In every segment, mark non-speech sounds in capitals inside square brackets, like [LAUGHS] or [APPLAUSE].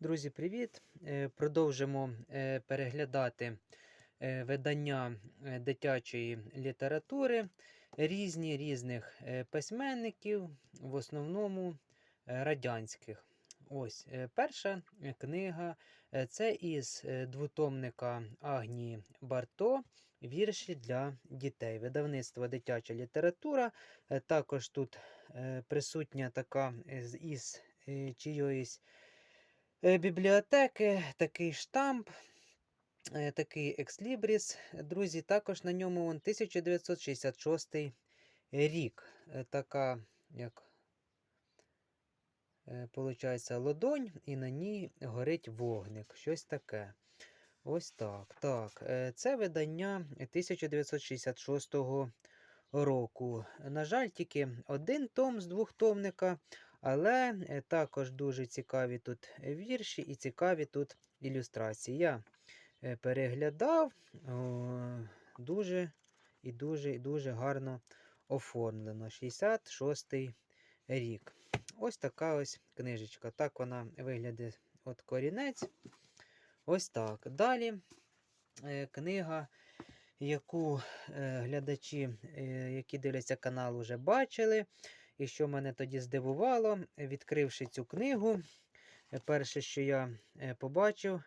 Друзі, привіт! Е, Продовжимо е, переглядати е, видання дитячої літератури різні різних письменників, в основному радянських. Ось перша книга це із двотомника Агнії Барто Вірші для дітей. Видавництво дитяча література. Також тут присутня така із, е, бібліотеки, такий штамп, е, такий екслібріс. Друзі, також на ньому он 1966 рік. Така, як е, получається, лодонь, і на ній горить вогник. Щось таке. Ось так. Так, це видання 1966 року. На жаль, тільки один том з двохтомника, але е, також дуже цікаві тут вірші і цікаві тут ілюстрації. Я е, переглядав дуже і дуже і дуже гарно оформлено. 66-й рік. Ось така ось книжечка. Так вона виглядає от корінець. Ось так. Далі е, книга, яку е, глядачі, е, які дивляться канал, вже бачили. І що мене тоді здивувало, відкривши цю книгу, перше, що я е, побачив,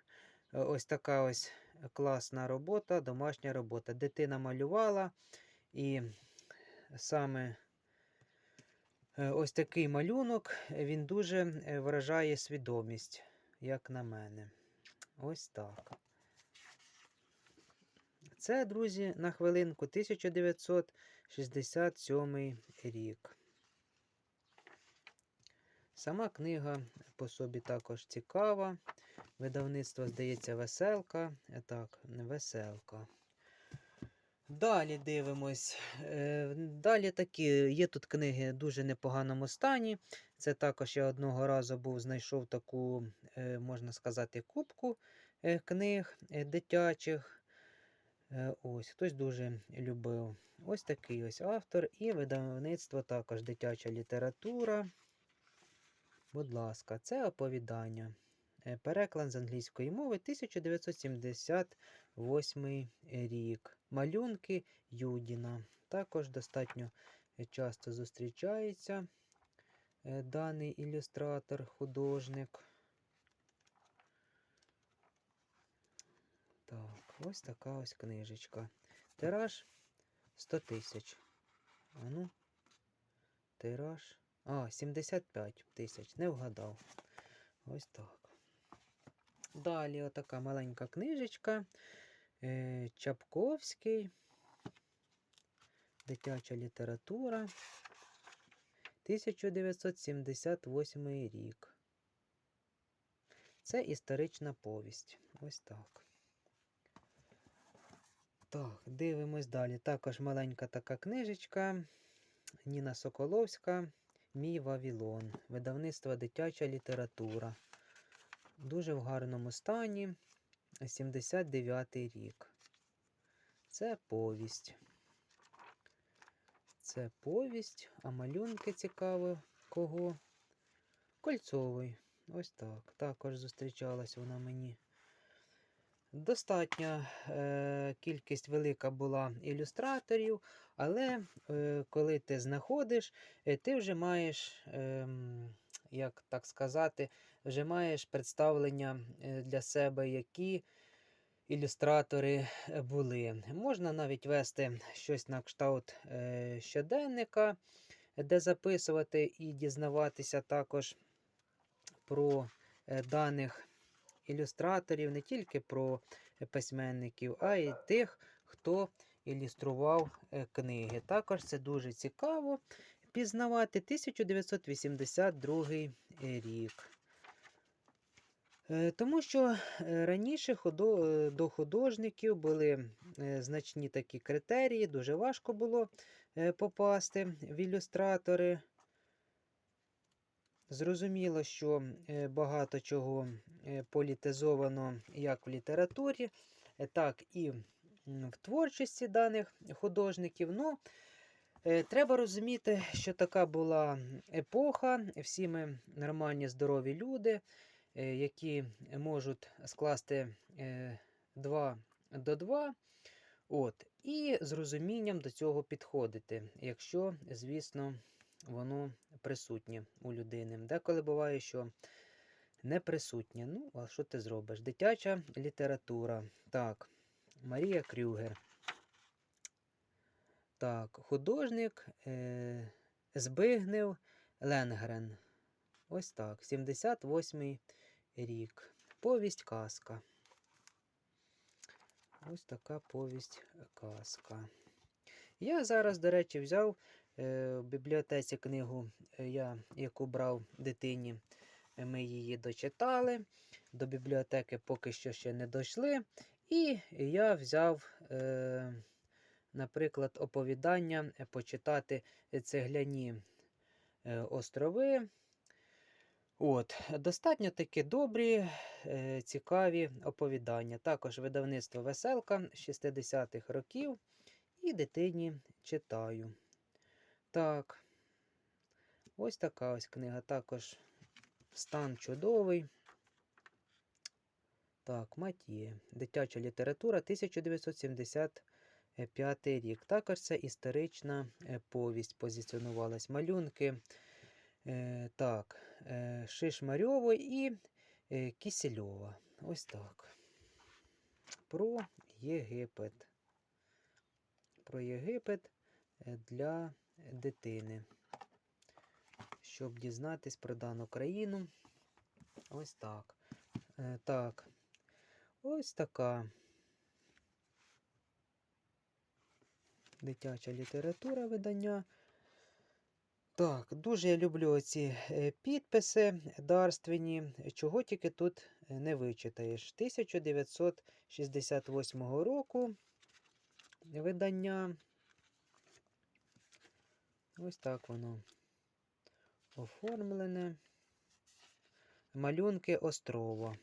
е, ось така ось класна робота, домашня робота. Дитина малювала, і саме е, ось такий малюнок, він дуже вражає свідомість, як на мене. Ось так. Це, друзі, на хвилинку 1967 рік. Сама книга по собі також цікава. Видавництво, здається, веселка. Е, Так, веселка. Далі дивимось. Е, Далі такі є тут книги в дуже непоганому стані. Це також я одного разу був, знайшов таку, е, можна сказати, кубку книг дитячих. Ось, хтось дуже любив. Ось такий ось автор і видавництво також дитяча література. Будь ласка, це оповідання. Е, Переклад з англійської мови 1978 рік. Малюнки Юдіна. Також достатньо е, часто зустрічається е, даний ілюстратор, художник. Так, ось така ось книжечка. Тираж 100 тисяч. А ну, тираж. А, 75 тисяч. Не вгадав. Ось так. Далі отака маленька книжечка. Е, Чапковський. Дитяча література. 1978 рік. Це історична повість. Ось так. Так, дивимось далі. Також маленька така книжечка. Ніна Соколовська. Мій Вавілон. Видавництво дитяча література. Дуже в гарному стані. 79-й рік. Це повість. Це повість, а малюнки цікаві. Кого? Кольцовий. Ось так. Також зустрічалась вона мені. Достатня е, кількість велика була ілюстраторів, але е, коли ти знаходиш, е, ти вже маєш, е, як так сказати, вже маєш представлення е, для себе, які ілюстратори е, були. Можна навіть вести щось на кшталт щоденника, де записувати і дізнаватися також про даних ілюстраторів, не тільки про письменників, а й тих, хто ілюстрував е, книги. Також це дуже цікаво пізнавати 1982 рік. Е, Тому що е, раніше до художників були значні такі критерії, дуже важко було попасти в ілюстратори. Зрозуміло, що е, багато чого е, політизовано як в літературі, е, так і в творчості даних художників. Ну, треба розуміти, що така була епоха, всі ми нормальні, здорові люди. які можуть скласти 2 до 2. От, І з розумінням до цього підходити, якщо, звісно, воно присутнє у людини. Деколи буває, що не присутнє. Ну, а що ти зробиш? Дитяча література. Так, Марія Крюгер. Так, художник е, Збигнев Ленгрен. Ось так. 78-й рік. Повість казка. Ось така повість казка. Я зараз, до речі, взяв в бібліотеці книгу, е, я, яку брав дитині. Ми її дочитали. До бібліотеки поки що ще не дійшли. І я взяв, е, наприклад, оповідання е, почитати цегляні е, острови. От, Достатньо такі добрі, е, цікаві оповідання. Також видавництво Веселка 60-х років. І дитині читаю. Так, ось така ось книга. Також стан чудовий. Так, Матіє. Дитяча література 1975 рік. Також це історична е, повість позиціонувалась. Малюнки. Е, так, е, Шишмарьово і Кісельова. Ось так. Про Єгипет. Про Єгипет для дитини. Щоб дізнатись про дану країну. Ось так. Е, так. Ось така дитяча література видання. Так, дуже я люблю ці е, підписи дарственні, чого тільки тут не вичитаєш. 1968 року видання. Ось так воно оформлене. Малюнки острова.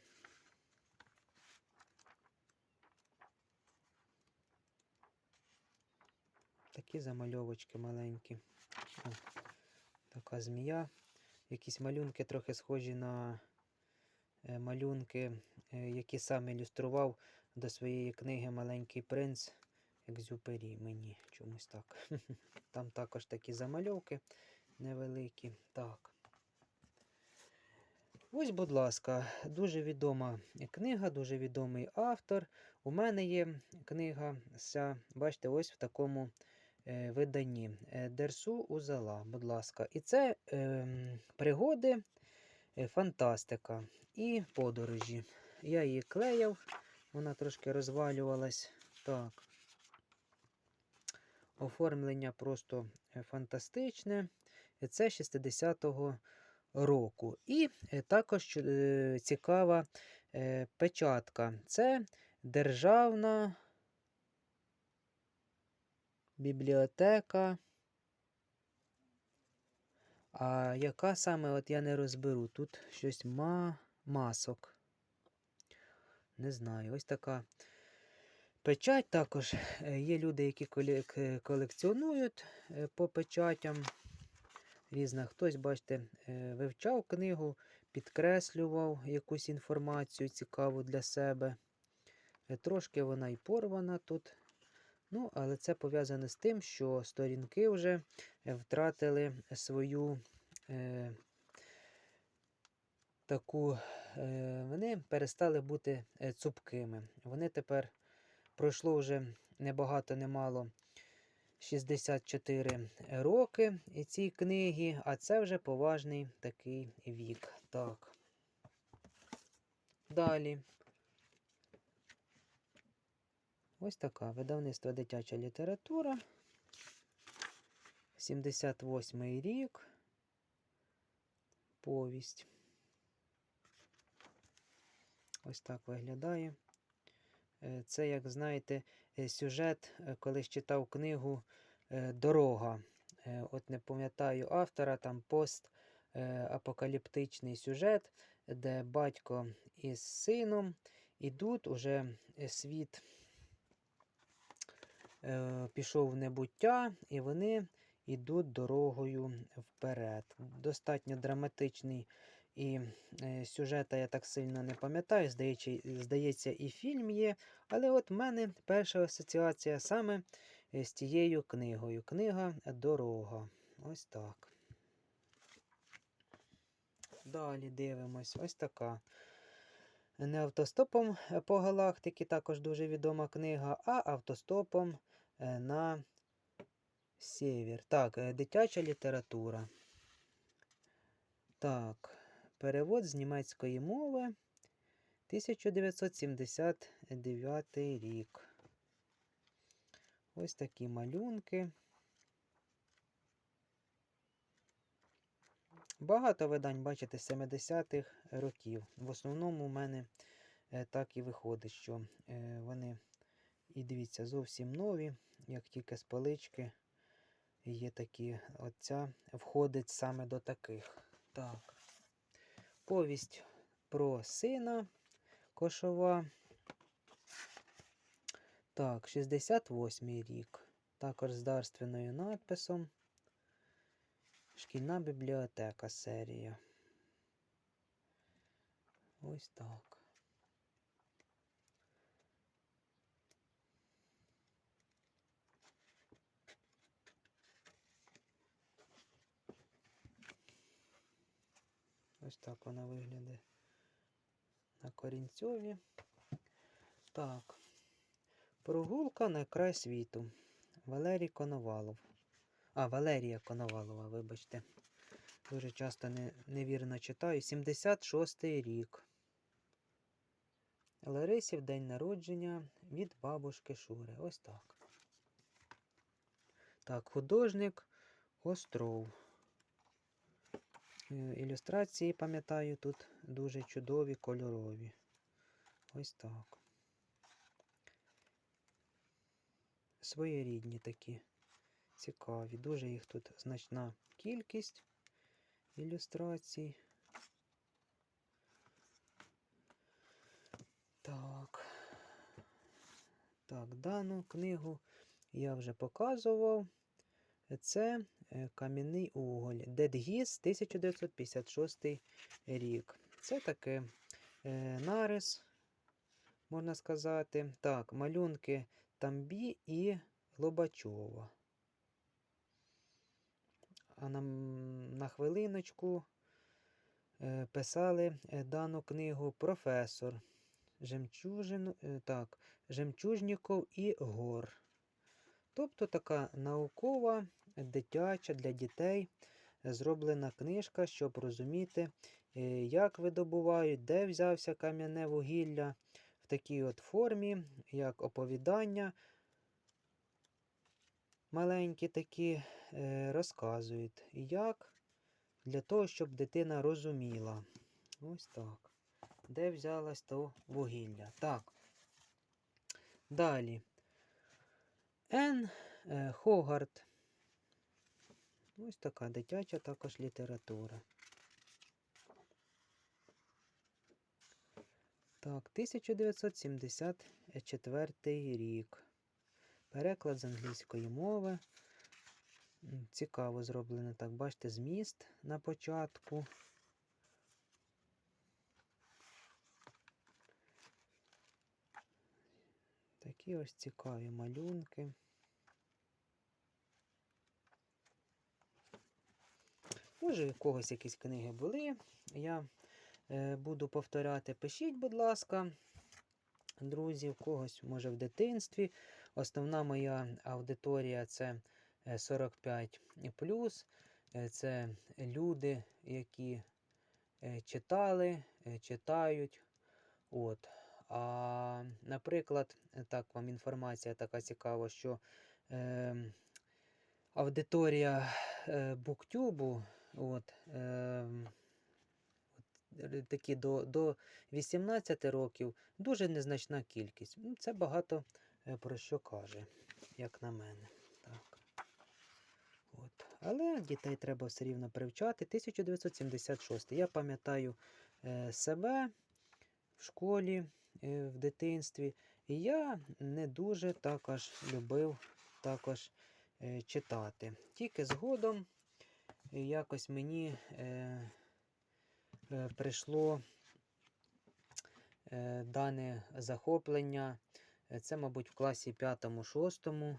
Такі замальовочки маленькі. О, така змія. Якісь малюнки трохи схожі на е, малюнки, е, які сам ілюстрував до своєї книги Маленький принц Екзюпері. Мені чомусь так. [LAUGHS] Там також такі замальовки невеликі. Так. Ось, будь ласка, дуже відома книга, дуже відомий автор. У мене є книга, вся, бачите, ось в такому е, виданні. Е, Дерсу Узала, будь ласка. І це е, пригоди, е, фантастика і подорожі. Я її клеяв, вона трошки розвалювалась. Так. Оформлення просто е, фантастичне. Це 60-го року. І е, також е, цікава е, печатка. Це Державна бібліотека. А яка саме, от я не розберу, тут щось ма... масок. Не знаю, ось така печать також. Є люди, які колекціонують по печатям різна. Хтось, бачите, е, вивчав книгу, підкреслював якусь інформацію цікаву для себе. Е, трошки вона і порвана тут. Ну, Але це пов'язано з тим, що сторінки вже е, втратили свою е, таку, е, вони перестали бути цупкими. Вони тепер пройшло вже небагато немало 64 роки і цій книги, а це вже поважний такий вік. Так. Далі. Ось така видавництво дитяча література. 78 рік. Повість. Ось так виглядає. Е, це, як знаєте, е, сюжет, е, колись читав книгу Дорога. От не пам'ятаю автора, там постапокаліптичний сюжет, де батько із сином ідуть, уже світ пішов в небуття, і вони йдуть дорогою вперед. Достатньо драматичний І е, сюжета я так сильно не пам'ятаю, здається, здається, і фільм є. Але от в мене перша асоціація саме е, з тією книгою. Книга Дорога. Ось так. Далі дивимось. Ось така. Не автостопом по галактиці, також дуже відома книга, а автостопом на север. Так, е, дитяча література. Так, перевод з німецької мови 1979 рік. Ось такі малюнки. Багато видань, бачите, 70-х років. В основному у мене е, так і виходить, що е, вони, і дивіться, зовсім нові, як тільки з полички є такі. Оця входить саме до таких. Так. Повість про сина Кошова. Так, 68 рік. Також з дарственною надписом. Шкільна бібліотека серія. Ось так. Ось так вона виглядає на корінцьові. Так. Прогулка на край світу. Валерій Коновалов. А, Валерія Коновалова, вибачте. Дуже часто не, невірно читаю. 76-й рік. Ларисів день народження від бабушки Шури. Ось так. Так, художник Остров. Ілюстрації, пам'ятаю, тут дуже чудові, кольорові. Ось так. Своєрідні такі. Цікаві. Дуже їх тут значна кількість ілюстрацій. Так. Так, дану книгу я вже показував. Це кам'яний уголь. Дедгіз 1956 рік. Це таке е, нарис, можна сказати. Так, малюнки Тамбі і Лобачова. А на, на хвилиночку е, писали е, дану книгу професор Жемчужин, е, так, Жемчужніков і Гор. Тобто така наукова, дитяча для дітей зроблена книжка, щоб розуміти, е, як видобувають, де взявся кам'яне вугілля в такій от формі, як оповідання. Маленькі такі е, розказують, як для того, щоб дитина розуміла. Ось так. Де взялось то вугілля? Так. Далі. Н. е, Хогарт. Ось така дитяча також література. Так, 1974 рік. Переклад з англійської мови. Цікаво зроблено так. Бачите, зміст на початку. Такі ось цікаві малюнки. Може, у когось якісь книги були. Я е, буду повторяти. Пишіть, будь ласка, друзі, у когось, може, в дитинстві. Основна моя аудиторія це е, 45 Е, Це люди, які е, читали, е, читають. От. А, наприклад, е, так вам інформація така цікава, що е, аудиторія е, буктюбу, от, е, от, такі до, до 18 років дуже незначна кількість. Це багато е, про що каже, як на мене. Так. От. Але дітей треба все рівно привчати. 1976. Я пам'ятаю е, себе в школі, е, в дитинстві. І я не дуже також любив також е, читати. Тільки згодом якось мені е, е, прийшло е, дане захоплення. Це, мабуть, в класі 5-6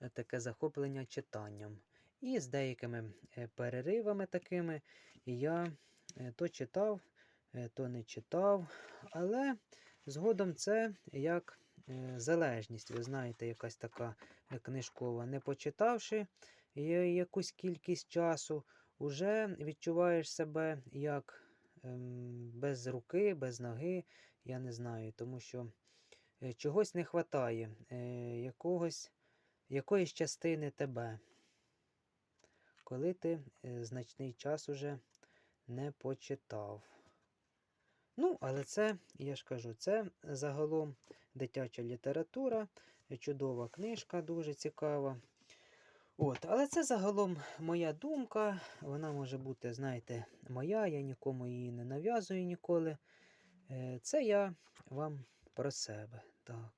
е, таке захоплення читанням. І з деякими е, переривами такими я е, то читав, то не читав. Але згодом це як залежність, ви знаєте, якась така книжкова. Не почитавши якусь кількість часу, вже відчуваєш себе як ем, без руки, без ноги, я не знаю, тому що е, чогось не вистачає, е, якогось, якоїсь частини тебе, коли ти е, значний час уже не почитав. Ну, але це, я ж кажу, це загалом дитяча література, чудова книжка, дуже цікава. От, але це загалом моя думка. Вона може бути, знаєте, моя, я нікому її не нав'язую ніколи. Е, Це я вам про себе. Так.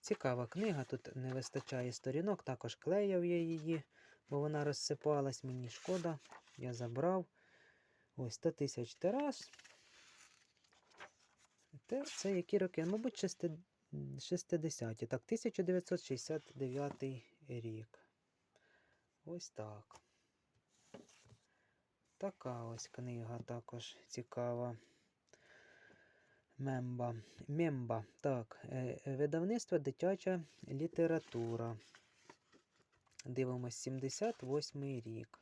Цікава книга, тут не вистачає сторінок, також клеяв я її, бо вона розсипалась, мені шкода. Я забрав. Ось 100 тисяч тираж. Те, це які роки? Мабуть, 60 60-ті. Так, 1969 рік. Ось так. Така ось книга також цікава. Мемба. Мемба. Так, е, е, видавництво дитяча література. Дивимось 78 рік.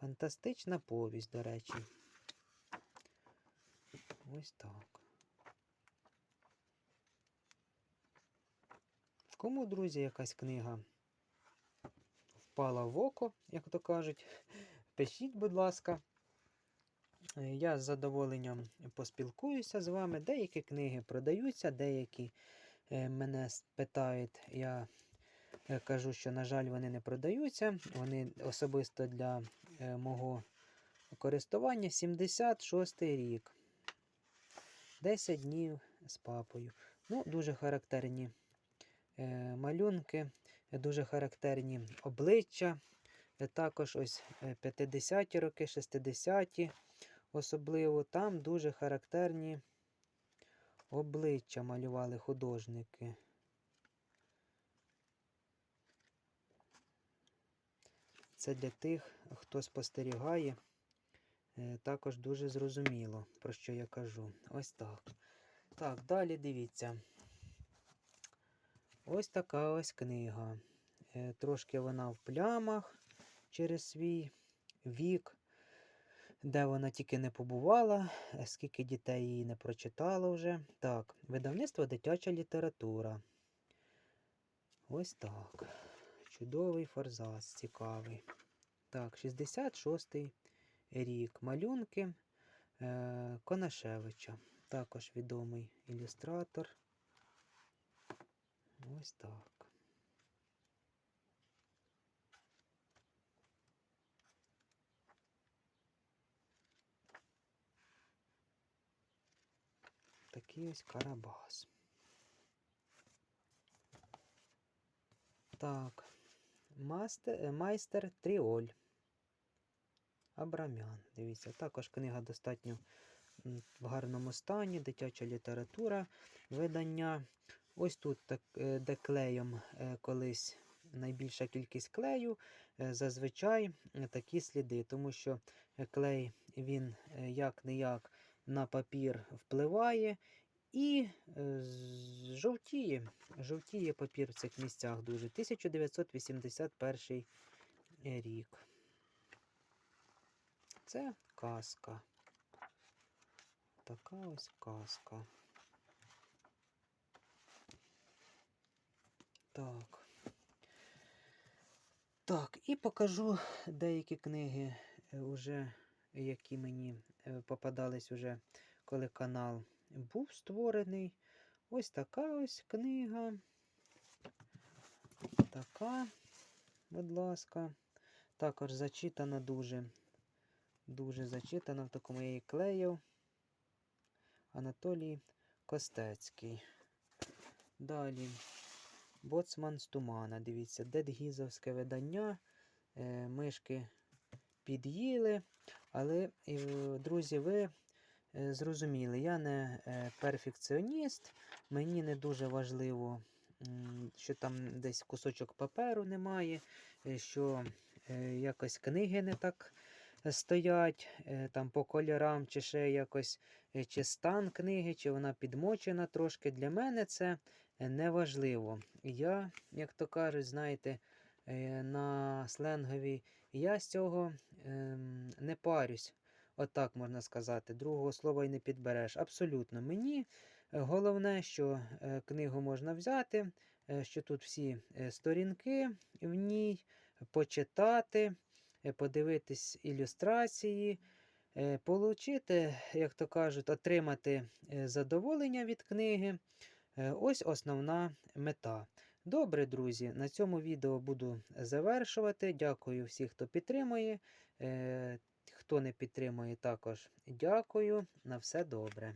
Фантастична повість, до речі. Ось так. Кому, друзі, якась книга впала в око, як то кажуть, пишіть, будь ласка. Е, Я з задоволенням поспілкуюся з вами. Деякі книги продаються, деякі е, мене питають. Я е, кажу, що, на жаль, вони не продаються. Вони особисто для мого користування 76 рік. 10 днів з папою. Ну, дуже характерні малюнки, е, дуже характерні обличчя. Е, Також ось е, 50-ті роки, 60-ті особливо. Там дуже характерні обличчя малювали художники. Це для тих, хто спостерігає, е, також дуже зрозуміло, про що я кажу. Ось так. Так, далі дивіться. Ось така ось книга. Е, Трошки вона в плямах через свій вік, де вона тільки не побувала, е, скільки дітей її не прочитало вже. Так, видавництво дитяча література. Ось так. Чудовий форзац, цікавий. Так, 66-й рік. Малюнки е, Конашевича. Також відомий ілюстратор. Ось так. Такий ось карабас. Так. Е, майстер Тріоль. Абрамян. Дивіться, також книга достатньо в гарному стані, дитяча література, видання. Ось тут е, де клеєм е, колись найбільша кількість клею, е, зазвичай такі сліди, тому що клей він е, як не як на папір впливає і жовтіє. Жовтіє папір в цих місцях дуже. 1981 рік. Це казка. Така ось казка. Так. Так, і покажу деякі книги, е, уже, які мені е, попадались уже, коли канал був створений. Ось така ось книга. Така, будь ласка. Також зачитана дуже. Дуже зачитана в такому я її клеїв. Анатолій Костецький. Далі. Боцман з тумана. Дивіться, дедгізовське видання. Е, мишки під'їли. Але, е, друзі, ви е, зрозуміли, я не перфекціоніст, мені не дуже важливо, що там десь кусочок паперу немає, що якось книги не так стоять, там по кольорам, чи ще якось, чи стан книги, чи вона підмочена трошки. Для мене це е, не важливо. Я, як то кажуть, знаєте, е, на сленговій, я з цього ем, не парюсь. Отак можна сказати. Другого слова й не підбереш. Абсолютно. Мені е, головне, що е, книгу можна взяти, що тут всі сторінки в ній, почитати, подивитись ілюстрації, получити, як то кажуть, отримати задоволення від книги. Е, Ось основна мета. Добре, друзі, на цьому відео буду завершувати. Дякую всім, хто підтримує. Е, Хто не підтримує, також дякую. На все добре.